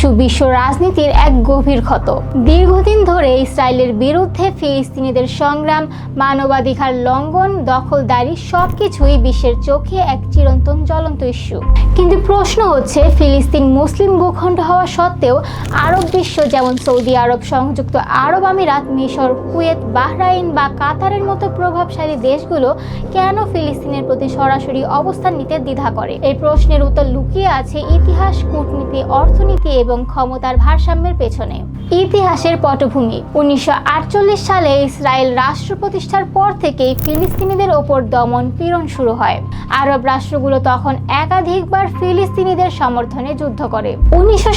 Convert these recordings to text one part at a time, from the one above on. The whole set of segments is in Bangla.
ইস্যু বিশ্ব রাজনীতির এক গভীর ক্ষত। দীর্ঘদিন ধরে ইসরায়েলের বিরুদ্ধে ফিলিস্তিনিদের সংগ্রাম, মানবাধিকার লঙ্ঘন, দখলদারি সবকিছুই বিশ্বের চোখে এক চিরন্তন জ্বলন্ত ইস্যু। কিন্তু প্রশ্ন হচ্ছে, ফিলিস্তিন মুসলিম ভূখণ্ড হওয়া সত্ত্বেও আরব বিশ্ব যেমন সৌদি আরব, সংযুক্ত আরব আমিরাত, মিশর, কুয়েত, বাহরাইন বা কাতারের মতো প্রভাবশালী দেশগুলো কেন ফিলিস্তিনের প্রতি সরাসরি অবস্থান নিতে দ্বিধা করে? এই প্রশ্নের উত্তর লুকিয়ে আছে ইতিহাস, কূটনীতি, অর্থনীতি এবং ক্ষমতার ভারসাম্যের পেছনে। ইতিহাসের পটভূমি। উনিশশো আটচল্লিশ সালে ইসরায়েল রাষ্ট্র প্রতিষ্ঠার পর থেকেই ফিলিস্তিনিদের ওপর দমন পীড়ন শুরু হয়। আরব রাষ্ট্রগুলো তখন একাধিকবার ফিলিস্তিনিদের সমর্থনে যুদ্ধ করে। উনিশশো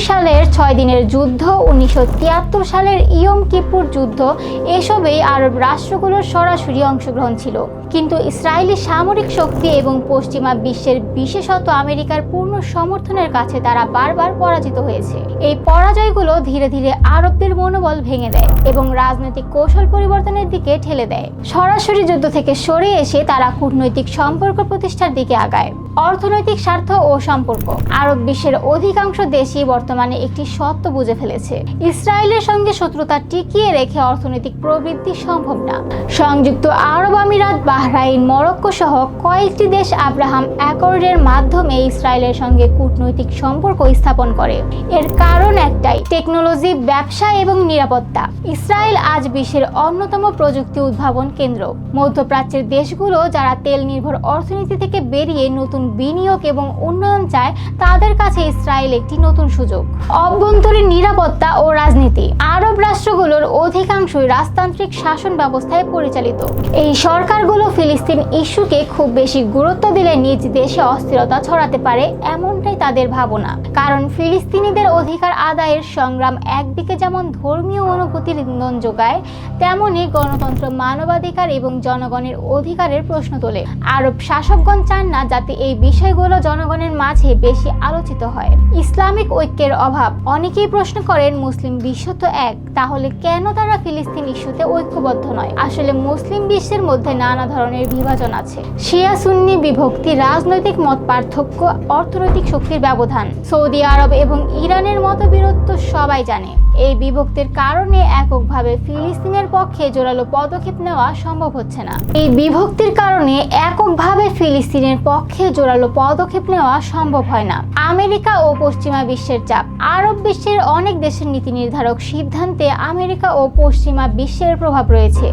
সালের ছয় দিনের যুদ্ধ, উনিশশো সালের ইয়ম কিপুর যুদ্ধ, এসবেই আরব রাষ্ট্রগুলোর সরাসরি অংশগ্রহণ ছিল। কিন্তু ইসরায়েলি সামরিক শক্তি এবং পশ্চিমা বিশ্বের বিশেষত আমেরিকার পূর্ণ সমর্থনের কাছে তারা বারবার পরাজিত হয়েছে। এই পরাজয়গুলো ধীরে ধীরে আরবদের মনোবল ভেঙে দেয় এবং রাজনৈতিক কৌশল পরিবর্তনের দিকে ঠেলে দেয়। সরাসরি যুদ্ধ থেকে সরে এসে তারা কূটনৈতিক সম্পর্ক প্রতিষ্ঠার দিকে আগায়। অর্থনৈতিক স্বার্থ ও সম্পর্ক। আরব বিশ্বের অধিকাংশ দেশই বর্তমানে একটি সত্য বুঝে ফেলেছে। ইসরায়েলের সঙ্গে শত্রুতা টিকিয়ে রেখে অর্থনৈতিক প্রবৃদ্ধি সম্ভব না। সংযুক্ত আরব আমিরাত, বাহরাইন, মরক্কো সহ কয়েকটি দেশ আব্রাহাম অ্যাকর্ডের মাধ্যমে ইসরায়েলের সঙ্গে কূটনৈতিক সম্পর্ক স্থাপন করে। এর কারণ একটাই টেকনোলজি ব্যবসা এবং নিরাপত্তা। ইসরায়েল আজ বিশ্বের অন্যতম প্রযুক্তি উদ্ভাবন কেন্দ্র। মধ্যপ্রাচ্যের দেশগুলো যারা তেল নির্ভর অর্থনীতি থেকে বেরিয়ে নতুন বিনিয়োগ এবং উন্নয়ন চায়, তাদের কাছে ইসরায়েল একটি নতুন সুযোগ। অভ্যন্তরীণ নিরাপত্তা ও রাজনীতি। আরব রাষ্ট্রগুলোর অধিকাংশই রাজতান্ত্রিক শাসন ব্যবস্থায় পরিচালিত। এই সরকারগুলো ফিলিস্তিন ইস্যুকে খুব বেশি গুরুত্ব দিলে নিজ দেশে অস্থিরতা ছড়াতে পারে, এমনটাই তাদের ভাবনা। কারণ ফিলিস্তিনিদের অধিকার আদায়ের সংগ্রাম একদিকে যেমন ধর্মীয় অনুভূতির ইন্ধন যোগায়, তেমনি গণতন্ত্র মানবাধিকার এবং জনগণের অধিকারের প্রশ্ন তোলে। আরব শাসকগণ চান না যাতে এই বিষয়গুলো জনগণের মাঝে বেশি আলোচিত হয়। ইসলামিক ঐক্যের অভাব। অনেকেই প্রশ্ন করেন, মুসলিম বিশ্ব তো এক, তাহলে কেন তারা ফিলিস্তিন ইস্যুতে ঐক্যবদ্ধ নয়? আসলে মুসলিম বিশ্বের মধ্যে নানা ধরনের বিভাজন আছে। শিয়া সুন্নি বিভক্তি রাজনৈতিক মত পার্থক্য অর্থনৈতিক শক্তির ব্যবধান। সৌদি আরব এবং ইরানের মতবিরোধ সবাই জানে। এই বিভক্তির কারণে এককভাবে ফিলিস্তিনের পক্ষে জোরালো পদক্ষেপ নেওয়া সম্ভব হচ্ছে না। এই বিভক্তির কারণে এককভাবে ফিলিস্তিনের পক্ষে জোরালো পদক্ষেপ নেওয়া সম্ভব হয় না। আমেরিকা ও পশ্চিমা বিশ্বের চাপ। আরব বিশ্বের অনেক দেশের নীতি নির্ধারক সিদ্ধান্তে আমেরিকা ও পশ্চিমা বিশ্বের প্রভাব রয়েছে।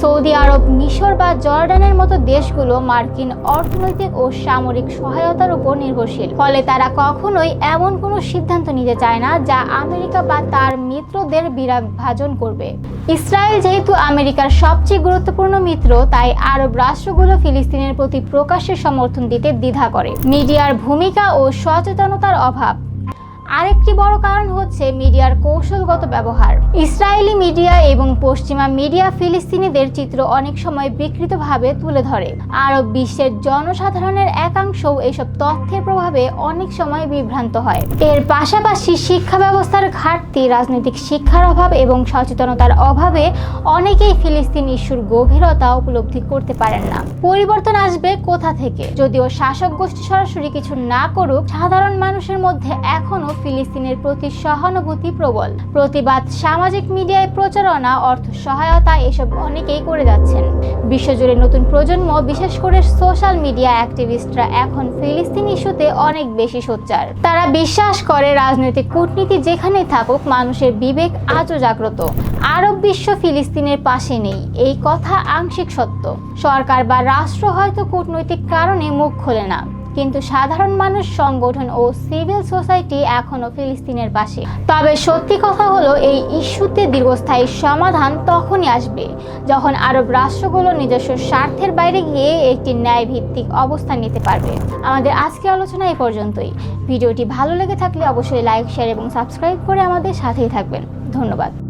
সৌদি আরব, মিশর বা জর্ডানের মতো দেশগুলো মার্কিন অর্থনৈতিক ও সামরিক সহায়তার উপর নির্ভরশীল। ফলে তারা কখনোই এমন কোনো সিদ্ধান্ত নিতে চায় না, যা আমেরিকা বা তার মিত্রদের বিরাভাজন করবে। ইসরায়েল যেহেতু আমেরিকার সবচেয়ে গুরুত্বপূর্ণ মিত্র, তাই আরব রাষ্ট্রগুলো ফিলিস্তিনের প্রতি প্রকাশ্যে সমর্থন দিতে দ্বিধা করে। মিডিয়ার ভূমিকা ও সচেতনতার অভাব। আরেকটি বড় কারণ হচ্ছে মিডিয়ার কৌশলগত ব্যবহার। ইসরায়েলি মিডিয়া এবং পশ্চিমা মিডিয়া ফিলিস্তিনিদের চিত্র অনেক সময় বিকৃতভাবে তুলে ধরে। আরব বিশ্বের জনসাধারণের একাংশ এসব তথ্যের প্রভাবে অনেক সময় বিভ্রান্ত হয়। এর পাশাপাশি শিক্ষা ব্যবস্থার ঘাটতি, রাজনৈতিক শিক্ষার অভাব এবং সচেতনতার অভাবে অনেকেই ফিলিস্তিন ইস্যুর গভীরতা উপলব্ধি করতে পারেন না। পরিবর্তন আসবে কোথা থেকে? যদিও শাসক গোষ্ঠী সরাসরি কিছু না করুক, সাধারণ মানুষের মধ্যে এখনও ফিলিস্তিনের প্রতি সহানুভূতি প্রবল। প্রতিবাদ, সামাজিক মিডিয়ায় প্রচারণা, অর্থ সহায়তা এসব অনেকেই করে যাচ্ছেন। বিশ্বজুড়ে নতুন প্রজন্ম, বিশেষ করে সোশ্যাল মিডিয়া অ্যাক্টিভিস্টরা এখন ফিলিস্তিন ইস্যুতে অনেক বেশি সোচ্চার। তারা বিশ্বাস করে রাজনৈতিক কূটনীতি যেখানেই থাকুক, মানুষের বিবেক আজও জাগ্রত। আরব বিশ্ব ফিলিস্তিনের পাশে নেই, এই কথা আংশিক সত্য। সরকার বা রাষ্ট্র হয়তো কূটনৈতিক কারণে মুখ খোলে না। কিন্তু সাধারণ মানুষ, সংগঠন ও সিভিল সোসাইটি এখনও ফিলিস্তিনের পাশে তবে সত্যি কথা হলো, এই ইস্যুতে দীর্ঘস্থায়ী সমাধান তখনই আসবে যখন আরব রাষ্ট্রগুলো নিজস্ব স্বার্থের বাইরে গিয়ে একটি ন্যায় ভিত্তিক অবস্থান নিতে পারবে। আমাদের আজকের আলোচনা এ পর্যন্তই। ভিডিওটি ভালো লেগে থাকলে অবশ্যই লাইক, শেয়ার এবং সাবস্ক্রাইব করে আমাদের সাথেই থাকবেন। ধন্যবাদ।